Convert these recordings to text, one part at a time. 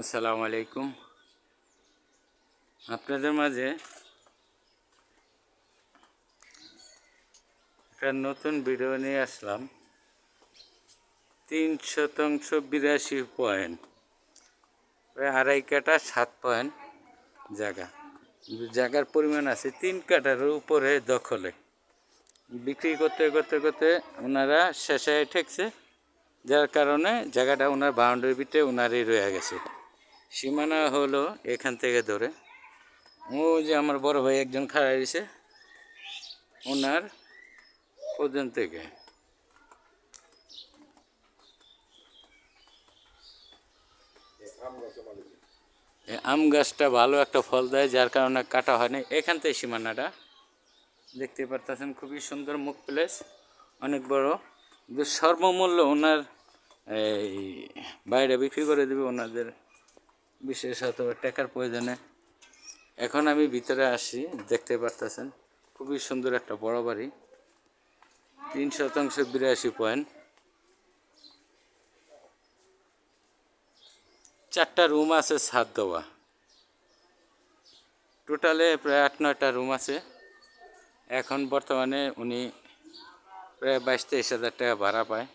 আসসালামু আলাইকুম। আপনাদের মাঝে একটা নতুন ভিডিও নিয়ে আসলাম। তিন শতাংশ বিরাশি পয়েন্ট, প্রায় আড়াই কাটা সাত পয়েন্ট জায়গা। জায়গার পরিমাণ আছে তিন কাটার উপরে দখলে। বিক্রি করতে করতে করতে ওনারা শেষে ঠেকছে, যার কারণে জায়গাটা ওনার বাউন্ডারির ভিতরে ওনারই রয়ে গেছে। সীমানা হলো এখান থেকে ধরে। ও যে আমার বড় ভাই একজন খাড়া রয়েছে ওনার ওজন থেকে। আম গাছটা ভালো একটা ফল দেয়, যার কারণে কাটা হয়নি। এখান থেকে সীমানাটা দেখতে পারতেছেন, খুবই সুন্দর মুখ প্লেস, অনেক বড়। সর্বমূল্য ওনার এই বাইরে বিক্রি করে দেবে ওনাদের বিশেষত টাকার প্রয়োজনে। এখন আমি ভিতরে আসি, দেখতে পারতেছেন। খুবই সুন্দর একটা বড় বাড়ি। তিন শতাংশ বিরাশি পয়েন্ট। চারটা রুম আছে, ছাদ দেওয়া। টোটালে প্রায় আট, নয়টা রুম আছে। এখন বর্তমানে উনি প্রায় বাইশ, তেইশ হাজার টাকা ভাড়া পায়।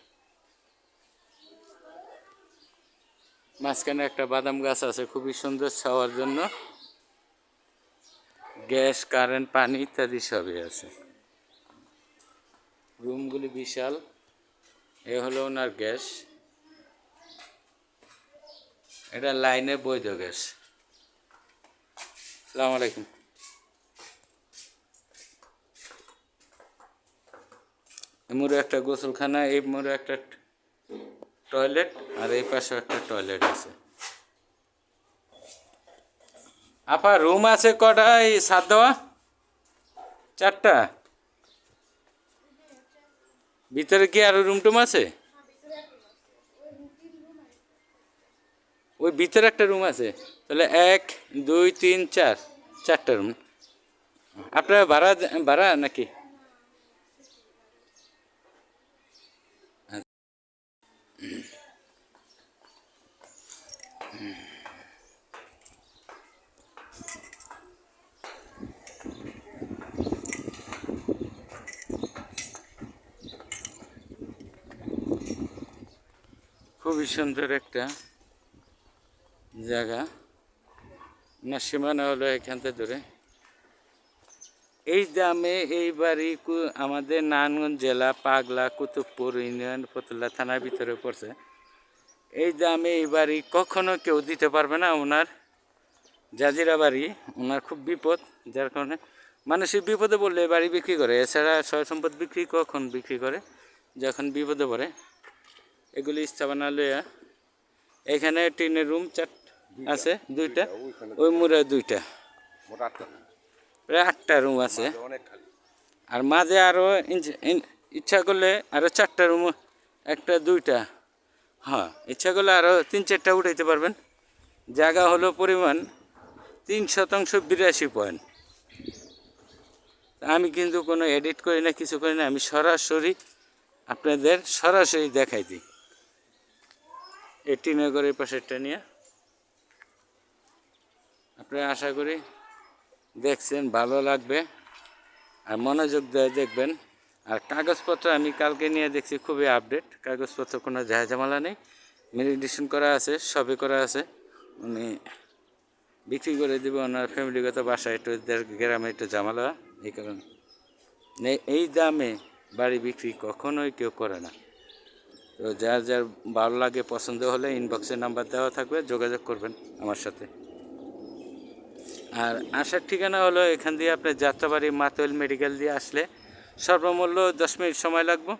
মাঝখানে একটা বাদাম গাছ আছে, খুবই সুন্দর ছাওয়ার জন্য। গ্যাস, কারেন্ট, পানি ইত্যাদি সবই আছে। রুমগুলি বিশাল। এ হলো ওনার গ্যাস। এটা লাইনে বৈধ গ্যাস। সালাম আলাইকুম। মোড়ে একটা গোসলখানা, এই মোড়ে একটা টয়লেট আর এই পাশে একটা টয়লেট আছে। আপা রুম আছে কটা এই সাত দেওয়া? চারটা? ভিতরে কি আরও রুম টুম আছে? ওই ভিতরে একটা রুম আছে। তাহলে এক দুই তিন চার। চারটা রুম আপনার ভাড়া ভাড়া নাকি? খুবই সুন্দর একটা জায়গা। না সীমানা হলো এখান থেকে ধরে এই দামে এই বাড়ি আমাদের নারায়ণগঞ্জ জেলা পাগলা কুতুবপুর ইউনিয়ন ফতুল্লা থানার ভিতরে পড়ছে। এই দামে এই বাড়ি কখনো কেউ দিতে পারবে না ওনার জাজিরা বাড়ি ওনার খুব বিপদ যার কারণে মানুষের বিপদে বললে বাড়ি বিক্রি করে। এছাড়া সয় সম্পদ বিক্রি কখন বিক্রি করে? যখন বিপদে পড়ে এগুলি স্থাপনা লইয়া এখানে টিনের রুম চার আছে দুইটা। ওই মুড়ে দুইটা। প্রায় আটটা রুম আছে। আর মাঝে আরও ইচ্ছা করলে আরও চারটা রুম একটা দুইটা। হ্যাঁ ইচ্ছা করলে আরও তিন চারটা উঠাইতে পারবেন। জায়গা হলো পরিমাণ তিন শতাংশ বিরাশি পয়েন্ট। আমি কিন্তু কোনো এডিট করি না, কিছু করি না, আমি সরাসরি আপনাদের সরাসরি দেখাই দিই। এই টিনগরের পাশেরটা নিয়ে। আপনারা আশা করি দেখছেন, ভালো লাগবে। আর মনোযোগ দিয়ে দেখবেন। আর কাগজপত্র আমি কালকে নিয়ে দেখছি, খুবই আপডেট কাগজপত্র কোনো ঝামেলা নেই। মেডিটেশন করা আছে, সবই করা আছে। উনি বিক্রি করে দেবে ওনার ফ্যামিলিগত বাসায়, একটু গ্রামে একটু ঝামেলা। এই কারণে। এই দামে বাড়ি বিক্রি কখনোই কেউ করে না। তো যার যার ভালো লাগে, পছন্দ হলে ইনবক্সের নাম্বার দেওয়া থাকবে, যোগাযোগ করবেন আমার সাথে। আর আসার ঠিকানা হলো এখান দিয়ে আপনার যাত্রাবাড়ি মাতোয়েল মেডিকেল দিয়ে আসলে সর্বমূল্য দশ মিনিট সময় লাগবে,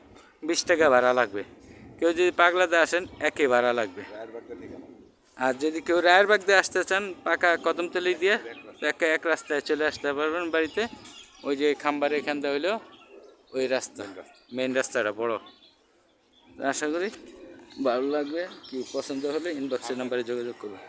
বিশ টাকা ভাড়া লাগবে। কেউ যদি পাগলাতে আসেন একই ভাড়া লাগবে। আর যদি কেউ রায়েরবাগ দিয়ে আসতে চান, পাকা কদমতলি দিয়ে একা এক রাস্তায় চলে আসতে পারবেন বাড়িতে। ওই যে খাম্বার এখান দিয়ে হইল, ওই রাস্তা মেন রাস্তাটা, বড়। আশা করি ভালো লাগবে। কি পছন্দ হলে ইনবক্সের নাম্বারে যোগাযোগ করবেন